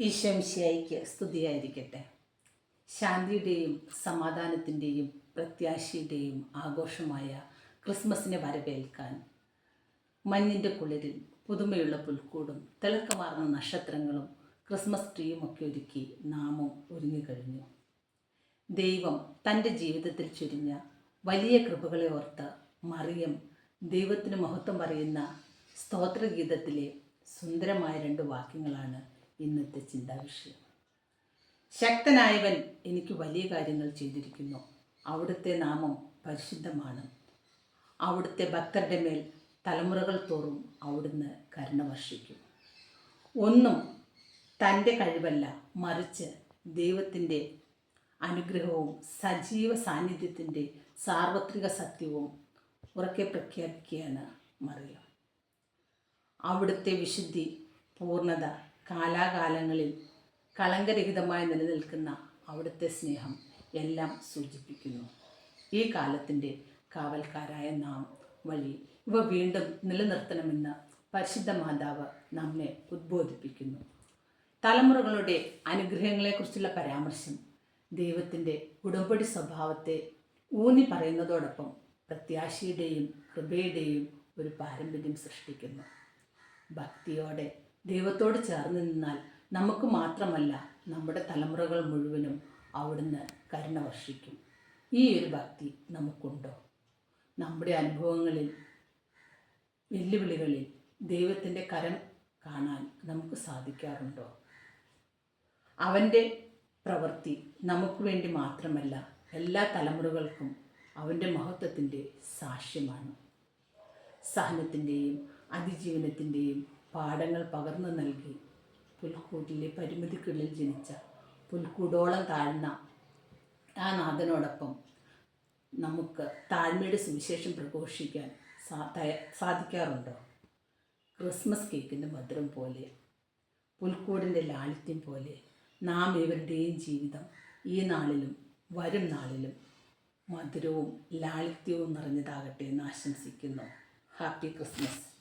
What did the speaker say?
ഈശംശിയായിക്ക് സ്തുതിയായിരിക്കട്ടെ. ശാന്തിയുടെയും സമാധാനത്തിന്റെയും പ്രത്യാശയുടെയും ആഘോഷമായ ക്രിസ്മസിനെ വരവേൽക്കാൻ മഞ്ഞിന്റെ കുളിരിൽ പുതുമയുള്ള പുൽക്കൂടും തിളക്കമാർന്ന നക്ഷത്രങ്ങളും ക്രിസ്മസ് ട്രീയും ഒക്കെ ഒരുക്കി നാമം ഒരുങ്ങിക്കഴിഞ്ഞു ദൈവം തന്റെ ജീവിതത്തിൽ ചുരിഞ്ഞ വലിയ കൃപകളെ ഓർത്ത് മറിയം ദൈവത്തിന് മഹത്വം പറയുന്ന സ്തോത്രഗീതത്തിലെ സുന്ദരമായ രണ്ട് വാക്യങ്ങളാണ് ഇന്നത്തെ ചിന്താവിഷയം. ശക്തനായവൻ എനിക്ക് വലിയ കാര്യങ്ങൾ ചെയ്തിരിക്കുന്നു. അവിടുത്തെ നാമം പരിശുദ്ധമാണ്. അവിടുത്തെ ഭക്തരുടെ മേൽ തലമുറകൾ തോറും അവിടുന്ന് കരുണ വർഷിക്കും. ഒന്നും തന്റെ കഴിവല്ല മറിച്ച് ദൈവത്തിന്റെ അനുഗ്രഹവും സജീവ സാന്നിധ്യത്തിന്റെ സാർവത്രിക സത്യവും ഉറക്കെ പ്രഖ്യാപിക്കുകയാണ് മറിയം. അവിടുത്തെ വിശുദ്ധി പൂർണത കാലാകാലങ്ങളിൽ കളങ്കരഹിതമായി നിലനിൽക്കുന്ന അവിടുത്തെ സ്നേഹം എല്ലാം സൂചിപ്പിക്കുന്നു. ഈ കാലത്തിന്റെ കാവൽക്കാരായ നാം വഴി ഇവ വീണ്ടും നിലനിർത്തണമെന്ന് പരിശുദ്ധ മാതാവ് നമ്മെ ഉദ്ബോധിപ്പിക്കുന്നു. തലമുറകളുടെ അനുഗ്രഹങ്ങളെക്കുറിച്ചുള്ള പരാമർശം ദൈവത്തിന്റെ ഉടമ്പടി സ്വഭാവത്തെ ഊന്നി പറയുന്നതോടൊപ്പം പ്രത്യാശയുടെയും കൃപയുടെയും ഒരു പാരമ്പര്യം സൃഷ്ടിക്കുന്നു. ഭക്തിയോടെ ദൈവത്തോട് ചേർന്ന് നിന്നാൽ നമുക്ക് മാത്രമല്ല നമ്മുടെ തലമുറകൾ മുഴുവനും അവിടുന്ന് കരുണ വർഷിക്കും. ഈ ഒരു ഭക്തി നമുക്കുണ്ടോ? നമ്മുടെ അനുഭവങ്ങളിൽ വെല്ലുവിളികളിൽ ദൈവത്തിന്റെ കരം കാണാൻ നമുക്ക് സാധിക്കാറുണ്ടോ? അവന്റെ പ്രവൃത്തി നമുക്ക് വേണ്ടി മാത്രമല്ല എല്ലാ തലമുറകൾക്കും അവന്റെ മഹത്വത്തിന്റെ സാക്ഷ്യമാണ്. സഹനത്തിന്റെയും അതിജീവനത്തിന്റെയും പാഠങ്ങൾ പകർന്നു നൽകി. പുൽക്കൂട്ടിലെ പരിമിതിക്കുള്ളിൽ ജനിച്ച പുൽക്കൂടോളം താഴ്ന്ന ആ നാഥനോടൊപ്പം നമുക്ക് താഴ്മയുടെ സുവിശേഷം പ്രഘോഷിക്കാൻ സാധിക്കാറുണ്ടോ? ക്രിസ്മസ് കേക്കിന്റെ മധുരം പോലെ പുൽക്കൂടിന്റെ ലാളിത്യം പോലെ നാം ഇവരുടെയും ജീവിതം ഈ നാളിലും വരും നാളിലും മധുരവും ലാളിത്യവും നിറഞ്ഞതാകട്ടെ എന്ന് ആശംസിക്കുന്നു. Happy Christmas.